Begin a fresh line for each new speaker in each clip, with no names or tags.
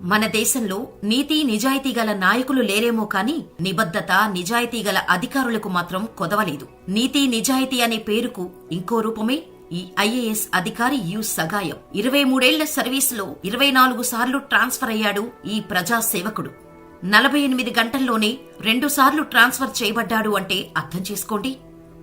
మన దేశంలో నీతి నిజాయితీ గల నాయకులు లేరేమో కాని నిబద్ధత నిజాయితీ గల అధికారులకు మాత్రం కొదవలేదు. నీతి నిజాయితీ అనే పేరుకు ఇంకో రూపమే ఈ ఐఏఎస్ అధికారి యు సగాయం. ఇరవై మూడేళ్ళ సర్వీసులో ఇరవై నాలుగు సార్లు ట్రాన్స్ఫర్ అయ్యాడు ఈ ప్రజా సేవకుడు నలభై ఎనిమిది గంటల్లోనే రెండు సార్లు ట్రాన్స్ఫర్ చేయబడ్డాడు అంటే అర్థం చేసుకోండి.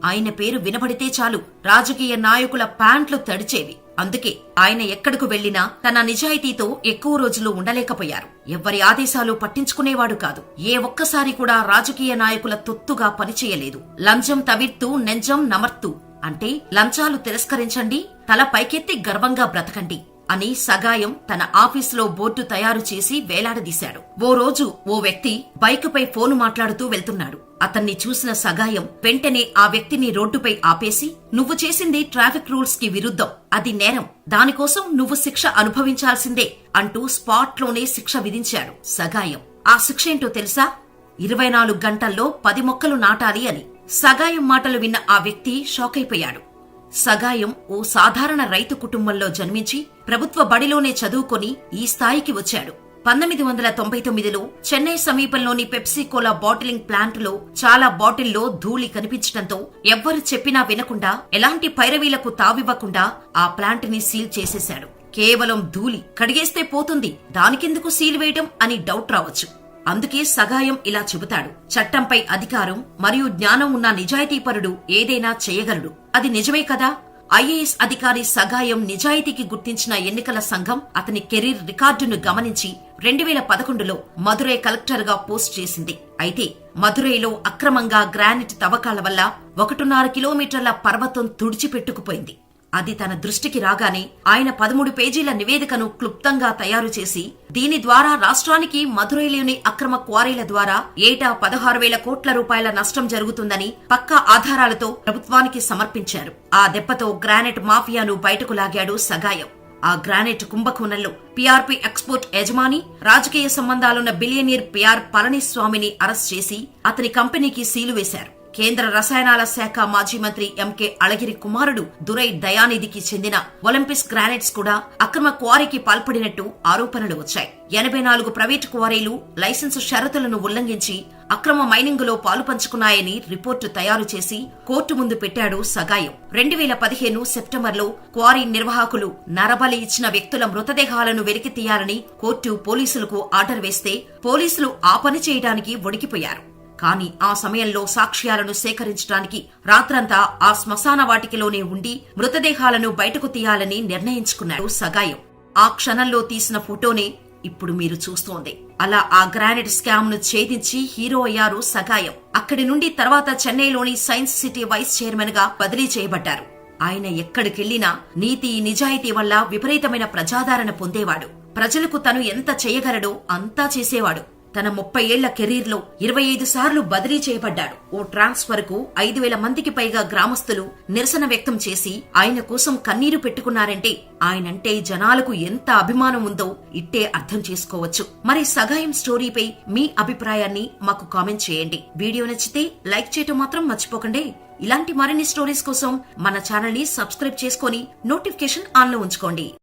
ఆయన పేరు వినబడితే చాలు. రాజకీయ నాయకుల ప్యాంట్లు తడిచేవి. అందుకే ఆయన ఎక్కడకు వెళ్ళినా తన నిజాయితీతో ఎక్కువ రోజులు ఉండలేకపోయారు. ఎవ్వరి ఆదేశాలు పట్టించుకునేవాడు కాదు. ఏ ఒక్కసారి కూడా రాజకీయ నాయకుల తొత్తుగా పనిచేయలేదు. లంజం తవిర్తూ నెంజం నమర్తు. అంటే లంచాలు తిరస్కరించండి తల పైకెత్తి గర్వంగా బ్రతకండి. అని సగాయం తన ఆఫీసులో బోర్డు తయారు చేసి వేలాడదీశాడు. ఓ రోజు ఓ వ్యక్తి బైకుపై ఫోను మాట్లాడుతూ వెళ్తున్నాడు. అతన్ని చూసిన సగాయం వెంటనే ఆ వ్యక్తిని రోడ్డుపై ఆపేసి నువ్వు చేసింది ట్రాఫిక్ రూల్స్కి విరుద్ధం. అది నేరం. దానికోసం నువ్వు శిక్ష అనుభవించాల్సిందే అంటూ స్పాట్లోనే శిక్ష విధించాడు సగాయం. ఆ శిక్ష ఏంటో తెలుసా? ఇరవై నాలుగు గంటల్లో పది మొక్కలు నాటాలి అని. సగాయం మాటలు విన్న ఆ వ్యక్తి షాకైపోయాడు. సగాయం ఓ సాధారణ రైతు కుటుంబంలో జన్మించి ప్రభుత్వ బడిలోనే చదువుకొని ఈ స్థాయికి వచ్చాడు. పంతొమ్మిది వందల తొంభై తొమ్మిదిలో చెన్నై సమీపంలోని పెప్సీకోలా బాటిలింగ్ ప్లాంటులో చాలా బాటిల్లో ధూళి కనిపించడంతో ఎవ్వరు చెప్పినా వినకుండా ఎలాంటి పైరవీలకు తావివ్వకుండా ఆ ప్లాంట్ని సీల్ చేసేశాడు. కేవలం ధూళి కడిగేస్తే పోతుంది దానికెందుకు సీల్ వేయటం అని డౌట్ రావచ్చు. అందుకే సగాయం ఇలా చెబుతాడు. చట్టంపై అధికారం మరియు జ్ఞానం ఉన్న నిజాయితీపరుడు ఏదైనా చేయగలడు. అది నిజమే కదా? ఐఏఎస్ అధికారి సగాయం నిజాయితీకి గుర్తించిన ఎన్నికల సంఘం అతని కెరీర్ రికార్డును గమనించి రెండు వేల పదకొండులో మదురై కలెక్టర్గా పోస్ట్ చేసింది. అయితే మదురైలో అక్రమంగా గ్రానైట్ తవ్వకాల వల్ల ఒకటిన్నర కిలోమీటర్ల పర్వతం తుడిచిపెట్టుకుపోయింది. అది తన దృష్టికి రాగానే ఆయన పదమూడు పేజీల నివేదికను క్లుప్తంగా తయారు చేసి దీని ద్వారా రాష్ట్రానికి మధురైలోని అక్రమ క్వారీల ద్వారా ఏటా పదహారు వేల కోట్ల రూపాయల నష్టం జరుగుతుందని పక్కా ఆధారాలతో ప్రభుత్వానికి సమర్పించారు. ఆ దెబ్బతో గ్రానైట్ మాఫియాను బయటకు లాగాడు సగాయం ఆ గ్రానైట్ కుంభకోణంలో పీఆర్పీ ఎక్స్పోర్ట్ యజమాని రాజకీయ సంబంధాలున్న బిలియనీర్ పిఆర్ పళనిస్వామిని అరెస్ట్ చేసి అతని కంపెనీకి సీలు వేశారు. కేంద్ర రసాయనాల శాఖ మాజీ మంత్రి ఎంకే అళగిరి కుమారుడు దురై దయానిధికి చెందిన ఒలింపిక్స్ గ్రానైట్స్ కూడా అక్రమ క్వారీకి పాల్పడినట్టు ఆరోపణలు వచ్చాయి. ఎనభై నాలుగు ప్రైవేటు క్వారీలు లైసెన్సు షరతులను ఉల్లంఘించి అక్రమ మైనింగ్లో పాలు పంచుకున్నాయని రిపోర్టు తయారు చేసి కోర్టు ముందు పెట్టాడు సగాయం. రెండు వేల పదిహేను సెప్టెంబర్లో క్వారీ నిర్వాహకులు నరబలి ఇచ్చిన వ్యక్తుల మృతదేహాలను వెలికి తీయాలని కోర్టు పోలీసులకు ఆర్డర్ వేస్తే పోలీసులు ఆ పని చేయడానికి వణికిపోయారు కాని ఆ సమయంలో సాక్ష్యాలను సేకరించడానికి రాత్రంతా ఆ శ్మశాన వాటికలోనే ఉండి మృతదేహాలను బయటకు తీయాలని నిర్ణయించుకున్నాడు సగాయం. ఆ క్షణంలో తీసిన ఫోటోనే ఇప్పుడు మీరు చూస్తోంది. అలా ఆ గ్రానైట్ స్కామ్ను ఛేదించి హీరో అయ్యారు సగాయం. అక్కడి నుండి తర్వాత చెన్నైలోని సైన్స్ సిటీ వైస్ చైర్మన్గా బదిలీ చేయబడ్డారు. ఆయన ఎక్కడికెళ్ళినా నీతి నిజాయితీ వల్ల విపరీతమైన ప్రజాదరణ పొందేవాడు. ప్రజలకు తను ఎంత చేయగలడో అంతా చేసేవాడు. తన ముప్పై ఏళ్ళ కెరీర్లో ఇరవై ఐదు సార్లు బదిలీ చేయబడ్డాడు. ఓ ట్రాన్స్ఫర్కు ఐదు వేల మందికి పైగా గ్రామస్తులు నిరసన వ్యక్తం చేసి ఆయన కోసం కన్నీరు పెట్టుకున్నారంటే ఆయనంటే జనాలకు ఎంత అభిమానం ఉందో ఇట్టే అర్థం చేసుకోవచ్చు. మరి సగాయం స్టోరీపై మీ అభిప్రాయాన్ని మాకు కామెంట్ చేయండి. వీడియో నచ్చితే లైక్ చేయటం మాత్రం మర్చిపోకండి. ఇలాంటి మరిన్ని స్టోరీస్ కోసం మన ఛానల్ని సబ్స్క్రైబ్ చేసుకుని నోటిఫికేషన్ ఆన్లో ఉంచుకోండి.